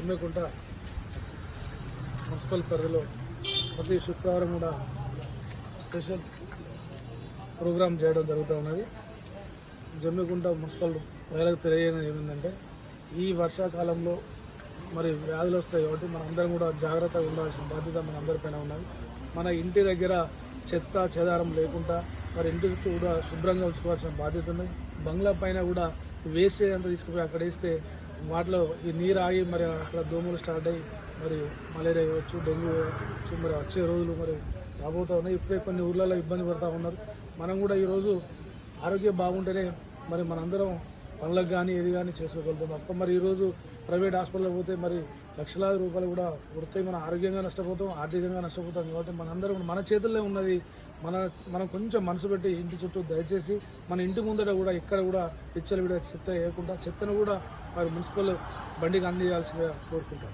Jammikunta municipal పరిధిలో ప్రతి శుక్రవారం కూడా స్పెషల్ ప్రోగ్రాం చేయడం జరుగుతూ ఉన్నది. జమ్మికుంట మున్సిపల్ ప్రజలకు తెలియజేయడం ఏమిందంటే ఈ వర్షాకాలంలో మరి వ్యాధులు వస్తాయి కాబట్టి మనందరం కూడా జాగ్రత్తగా ఉండాల్సిన బాధ్యత మనందరిపైన ఉన్నది. మన ఇంటి దగ్గర చెత్త చెదారం లేకుండా మరి ఇంటి చుట్టూ కూడా శుభ్రంగా ఉంచుకోవాల్సిన బాధ్యత ఉంది బంగ్లా పైన కూడా వేస్టేజ్ అంతా తీసుకుపోయి అక్కడ వేస్తే వాటిలో ఈ నీరు ఆగి మరి అక్కడ దోమలు స్టార్ట్ అయ్యి మరి మలేరియా ఇవ్వచ్చు డెంగ్యూ ఇవ్వచ్చు మరి వచ్చే రోజులు మరి రాబోతూ ఉన్నాయి. ఇప్పుడే కొన్ని ఊర్లలో ఇబ్బంది పడుతూ ఉన్నారు. మనం కూడా ఈరోజు ఆరోగ్యం బాగుంటేనే మరి మనందరం పనులకు కానీ ఏది కానీ చేసుకోగలుగుతాం తప్ప మరి ఈరోజు ప్రైవేట్ హాస్పిటల్కి పోతే మరి లక్షలాది రూపాయలు కూడా వృత్తి మనం ఆరోగ్యంగా నష్టపోతాం ఆర్థికంగా నష్టపోతాం కాబట్టి మనందరం మన చేతుల్లో ఉన్నది మన మనం కొంచెం మనసు పెట్టి ఇంటి చుట్టూ దయచేసి మన ఇంటి ముందర కూడా ఇక్కడ కూడా పిచ్చలు విడ చెత్త వేయకుండా చెత్తను కూడా మరి మున్సిపల్ బండికి అందించాల్సిందిగా కోరుకుంటాం.